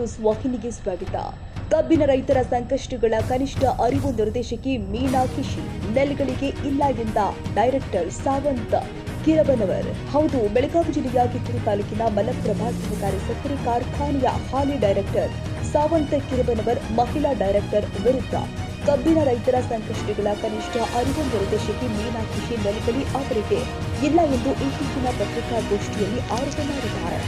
News ವಾಹಿನಿಗೆ ಸ್ವಾಗತ. ಕಬ್ಬಿನ ರೈತರ ಸಂಕಷ್ಟಗಳ ಕನಿಷ್ಠ ಅರಿವು ನಿರ್ದೇಶಕಿ ಮೀನಾಕ್ಷಿ ನೆಲೆಗಳಿಗೆ ಇಲ್ಲ ಎಂದ ಡೈರೆಕ್ಟರ್ ಸಾವಂತ್ ಕಿರಬನವರ್. ಹೌದು, ಬೆಳಗಾವಿ ಜಿಲ್ಲೆಯ ಕಿತ್ತೂರು ತಾಲೂಕಿನ ಮಲಪ್ರಭಾ ಸಹಕಾರಿ ಸಕ್ಕರೆ ಕಾರ್ಖಾನೆಯ ಹಾಲಿ ಡೈರೆಕ್ಟರ್ ಸಾವಂತ ಕಿರಬನವರ್, ಮಹಿಳಾ ಡೈರೆಕ್ಟರ್ ವಿರುದ್ಧ. ಕಬ್ಬಿನ ರೈತರ ಸಂಕಷ್ಟಗಳ ಕನಿಷ್ಠ ಅರಿವು ನಿರ್ದೇಶಕಿ ಮೀನಾ ಕಿಶಿ ನೆಲಗಲಿ ಅವರಿಗೆ ಇಲ್ಲ ಎಂದು ಇತ್ತೀಚಿನ ಪತ್ರಿಕಾಗೋಷ್ಠಿಯಲ್ಲಿ ಆರೋಪ ಮಾಡಿದ್ದಾರೆ.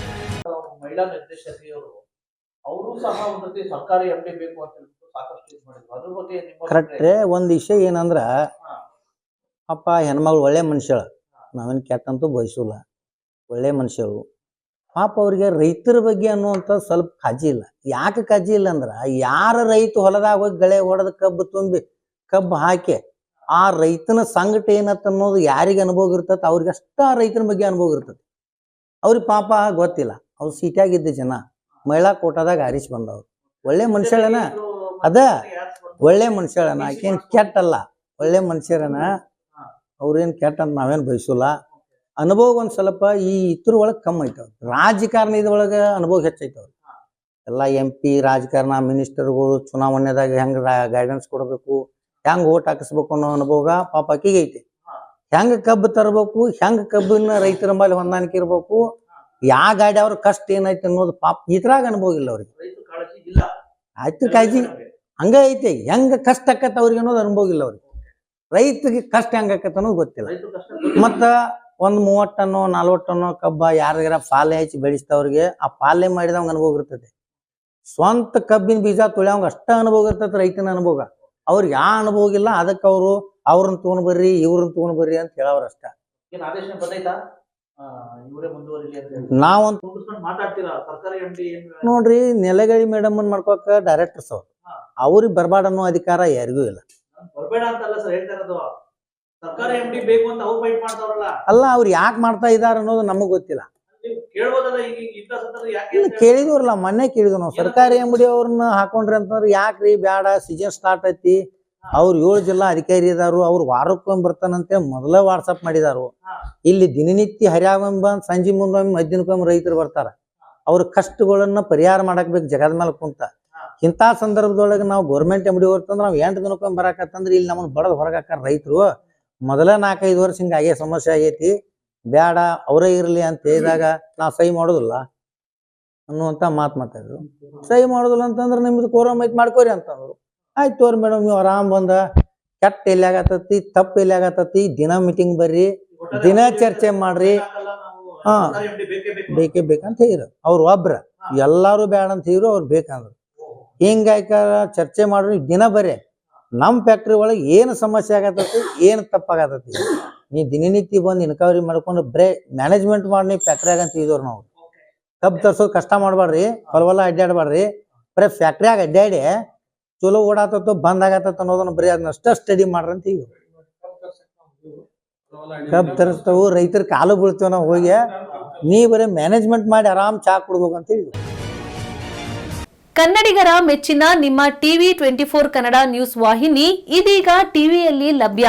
ಅವರು ಸಹ ಒಂದ್ಸತಿ ಸರ್ಕಾರಿ ಎಂ ಡಿ ಬೇಕು ಅಂತ ಹೇಳ್ಬಿಟ್ಟು ಸಾಕಷ್ಟು ಇದು ಮಾಡಿದ್ರು. ಅದ್ರ ಬಗ್ಗೆ ನಿಮ್ಮ ಕರೆಕ್ಟ್ರೆ ಒಂದ್ ವಿಷಯ ಏನಂದ್ರ. ಅಪ್ಪ ಹೆಣ್ಮಗಳು ಒಳ್ಳೆ ಮನುಷ್ಯಳ. ನಾವೇನ್ ಕೆಟ್ಟಂತೂ ಬಯಸಲ್ಲ. ಒಳ್ಳೆ ಮನುಷ್ಯರು. ಪಾಪ ಅವ್ರಿಗೆ ರೈತರ ಬಗ್ಗೆ ಅನ್ನುವಂಥ ಸ್ವಲ್ಪ ಕಾಜಿ ಇಲ್ಲ. ಯಾಕೆ ಕಾಜಿ ಇಲ್ಲ ಅಂದ್ರ ಯಾರ ರೈತ ಹೊಲದಾಗ ಹೋಗಿ ಗಳೆ ಹೊಡೆದ ಕಬ್ಬು ತುಂಬಿ ಕಬ್ಬು ಹಾಕಿ ಆ ರೈತನ ಸಂಕಟ ಏನತ್ತ ಅನ್ನೋದು ಯಾರಿಗೆ ಅನುಭವ ಇರ್ತೈತೆ ಅವ್ರಿಗೆ ಅಷ್ಟ ರೈತನ ಬಗ್ಗೆ ಅನುಭವ ಇರ್ತೈತಿ. ಅವ್ರಿಗೆ ಪಾಪ ಗೊತ್ತಿಲ್ಲ. ಅವ್ರು ಸೀಟಾಗಿದ್ದ ಜನ. ಮಹಿಳಾ ಕೋಟಾದಾಗ ಆರಿಸಿ ಬಂದವ್ರು. ಒಳ್ಳೆ ಮನುಷ್ಯಳನ ಅದ. ಒಳ್ಳೆ ಮನುಷ್ಯಳನ ಆಕೇನ್ ಕೆಟ್ಟಲ್ಲ. ಒಳ್ಳೆ ಮನುಷ್ಯರನ ಅವ್ರೇನ್ ಕೆಟ್ಟ ಅಂತ ನಾವೇನ್ ಬಯಸಲ್ಲ. ಅನುಭವ ಒಂದ್ ಸ್ವಲ್ಪ ಈ ಇದ್ರ ಒಳಗ್ ಕಮ್ಮಿ ಐತವ್ ರಾಜಕಾರಣದ ಒಳಗೆ ಅನುಭವ ಹೆಚ್ಚೈತವ್ ಎಲ್ಲ ಎಂ ಪಿ ರಾಜಕಾರಣ ಮಿನಿಸ್ಟರ್ಗಳು ಚುನಾವಣೆದಾಗ ಹೆಂಗ್ ಗೈಡೆನ್ಸ್ ಕೊಡಬೇಕು ಹೆಂಗ್ ಓಟ್ ಹಾಕಿಸ್ಬೇಕು ಅನ್ನೋ ಅನುಭವ ಪಾಪ ಐತಿ ಹೆಂಗ್ ಕಬ್ಬು ತರಬೇಕು ಹೆಂಗ್ ಕಬ್ಬಿನ ರೈತರ ಮೇಲೆ ಹೊಂದಾಣಿಕೆ ಇರ್ಬೇಕು ಯಾ ಗಾಡಿ ಅವ್ರ ಕಷ್ಟ ಏನೈತಿ ಅನ್ನೋದು ಪಾಪ ಇದ್ರಾಗ ಅನುಭವ ಇಲ್ಲ ಅವ್ರಿಗೆ. ಆಯ್ತು ಕಾಳಜಿ. ಹಂಗ ಐತಿ ಹೆಂಗ ಕಷ್ಟ ಆಕತ್ತ ಅವ್ರಿಗೆ ಅನ್ನೋದು ಅನುಭವ ಇಲ್ಲ ಅವ್ರಿಗೆ. ರೈತಗೆ ಕಷ್ಟ ಹೆಂಗ ಆಕತ್ತ ಅನ್ನೋದು ಗೊತ್ತಿಲ್ಲ. ಮತ್ತ ಒಂದ್ ಮೂವತ್ತು ಟನ್ನು ನಲ್ವತ್ತು ಟನ್ನು ಕಬ್ಬ ಯಾರಿಗಾರ ಪಾಲೆ ಹಚ್ಚಿ ಬೆಳೆಸ್ತವ್ರಿಗೆ ಆ ಪಾಲೆ ಮಾಡಿದವಂಗ ಅನುಭವ ಇರ್ತದೆ ಸ್ವಂತ ಕಬ್ಬಿನ ಬೀಜ ತುಳಿಯವಂಗ ಅಷ್ಟ ಅನುಭವ ಇರ್ತದೆ ರೈತನ ಅನುಭವ. ಅವ್ರಿಗೆ ಯಾ ಅನುಭವ ಇಲ್ಲ ಅದಕ್ಕೆ ಅವರು ಅವ್ರನ್ನ ತಗೊಂಡ್ ಬರ್ರಿ ಇವ್ರನ್ನ ತಗೊಂಡ್ ಬರ್ರಿ ಅಂತ ಹೇಳವ್ರ ಅಷ್ಟ. ನಾವಂತ ನೋಡ್ರಿ ನೆಲಗಳಿ ಮೇಡಮ್ ಮಾಡ್ಕೋಕ ಡೈರೆಕ್ಟರ್ಸ್ ಅವ್ರು. ಅವ್ರಿಗೆ ಬರಬಾರ್ದು ಅನ್ನೋ ಅಧಿಕಾರ ಯಾರಿಗೂ ಇಲ್ಲ. ಅಲ್ಲ ಅವ್ರು ಯಾಕೆ ಮಾಡ್ತಾ ಇದಾರ ಅನ್ನೋದು ನಮಗ್ ಗೊತ್ತಿಲ್ಲ. ಕೇಳಿದ್ರಲ್ಲ ಮೊನ್ನೆ ಕೇಳಿದ್ವಿ ನಾವು. ಸರ್ಕಾರಿ ಅಂಗಡಿ ಅವ್ರನ್ನ ಹಾಕೊಂಡ್ರಿ ಅಂತಂದ್ರೆ ಯಾಕ್ರಿ? ಬ್ಯಾಡ ಸೀಸನ್ ಸ್ಟಾರ್ಟ್ ಐತಿ. ಅವ್ರು ಏಳು ಜಿಲ್ಲಾ ಅಧಿಕಾರಿ ಇದಾರು ಅವ್ರು ವಾರಕ್ಕೊಮ್ಮೆ ಬರ್ತಾನಂತೆ ಮೊದಲೇ ವಾಟ್ಸಪ್ ಮಾಡಿದಾರು. ಇಲ್ಲಿ ದಿನನಿತ್ಯ ಹರಿಯಾಗೊಂಬ ಸಂಜೆ ಮುಂದೊಮ್ಮೆ ಮಧ್ಯಾಹ್ನಕ್ಕೊಮ್ಮೆ ರೈತರು ಬರ್ತಾರ. ಅವ್ರ ಕಷ್ಟಗಳನ್ನ ಪರಿಹಾರ ಮಾಡಕ್ ಬೇಕು ಜಗದ ಮೇಲೆ ಕುಂತ. ಇಂಥ ಸಂದರ್ಭದೊಳಗೆ ನಾವು ಗೌರ್ಮೆಂಟ್ ಅಂಗಡಿ ಹೊರ್ತಂದ್ರೆ ನಾವು ಎಂಟು ದಿನಕ್ಕೊಮ್ಮೆ ಬರಾಕತ್ತಂದ್ರೆ ಇಲ್ಲಿ ನಮ್ಮನ್ನ ಬಡದ್ ಹೊರಗೆ ಹಾಕಾರ ರೈತರು. ಮೊದಲ ನಾಲ್ಕೈದು ವರ್ಷ ಹಿಂಗ ಆಗೇ ಸಮಸ್ಯೆ ಆಗೈತಿ. ಬ್ಯಾಡ ಅವರೇ ಇರ್ಲಿ ಅಂತ ಹೇಳಿದಾಗ ನಾ ಸಹಿ ಮಾಡೋದಿಲ್ಲ ಅನ್ನುವಂತ ಮಾತು ಮಾತಾಡಿದ್ರು. ಸಹಿ ಮಾಡೋದಿಲ್ಲ ಅಂತಂದ್ರೆ ನಿಮ್ದು ಕೋರಮ್ ಐತಿ ಮಾಡ್ಕೋರಿ ಅಂತಂದ್ರು. ಆಯ್ತು ತೋರಿ ಮೇಡಮ್ ನೀವು ಆರಾಮ್ ಬಂದ. ಕೆಟ್ಟ ಎಲ್ಲಿ ಆಗತ್ತತಿ, ತಪ್ಪು ಎಲ್ಲಿ ಆಗತ್ತತಿ, ದಿನ ಮೀಟಿಂಗ್ ಬರ್ರಿ, ದಿನ ಚರ್ಚೆ ಮಾಡ್ರಿ. ಹಾ. ಬೇಕೇ ಬೇಕಂತ ಹೇಳಿರು. ಅವ್ರು ಒಬ್ರ. ಎಲ್ಲಾರು ಬೇಡ ಅಂತ ಹೇಳಿದ್ರು ಅವ್ರು ಬೇಕಂದ್ರು ಹಿಂಗಾಯ್ಕ ಚರ್ಚೆ ಮಾಡ್ರಿ, ದಿನ ಬರ್ರಿ. ನಮ್ ಫ್ಯಾಕ್ಟ್ರಿ ಒಳಗೆ ಏನು ಸಮಸ್ಯೆ ಆಗತ್ತತಿ, ಏನು ತಪ್ಪಾಗತ್ತತಿ ನೀ ದಿನನಿತ್ಯ ಬಂದು ಇನ್ಕವರಿ ಮಾಡ್ಕೊಂಡು ಬ್ರೇ ಮ್ಯಾನೇಜ್ಮೆಂಟ್ ಮಾಡಿ ಫ್ಯಾಕ್ಟ್ರಿಯಾಗ ಅಂತ ಇದ್ರು ನಾವು. ತಪ್ಪು ತರ್ಸೋದು ಕಷ್ಟ ಮಾಡಬಾರ್ರಿ ಹೊಲವಲ್ಲ ಅಡ್ಡಾಡಬಾರ್ರಿ ಬರೀ ಫ್ಯಾಕ್ಟ್ರಿಯಾಗ ಅಡ್ಡಾಡಿ ಚಲೋ ಓಡಾತೋ ಬಂದ್ ಆಗತ್ತ ಅನ್ನೋದನ್ನ ಬರೀ ಅದನ್ನ ಅಷ್ಟ ಸ್ಟಡಿ ಮಾಡ್ರಂತ ಈಗ ಕಬ್ ತರಿಸ್ತಾವು, ರೈತರ ಕಾಲು ಬೀಳ್ತೇವ ನಾವು ಹೋಗಿ. ನೀ ಬರೀ ಮ್ಯಾನೇಜ್ಮೆಂಟ್ ಮಾಡಿ ಆರಾಮ್ ಚಾ ಕುಡ್ಬೇಕು ಅಂತ ಹೇಳಿದ್ವಿ ಕನ್ನಡಿಗರ ಮೆಚ್ಚಿನ ನಿಮ್ಮ TV twenty four Kannada news ವಾಹಿನಿ ಇದೀಗ ಟಿವಿಯಲ್ಲಿ ಲಭ್ಯ.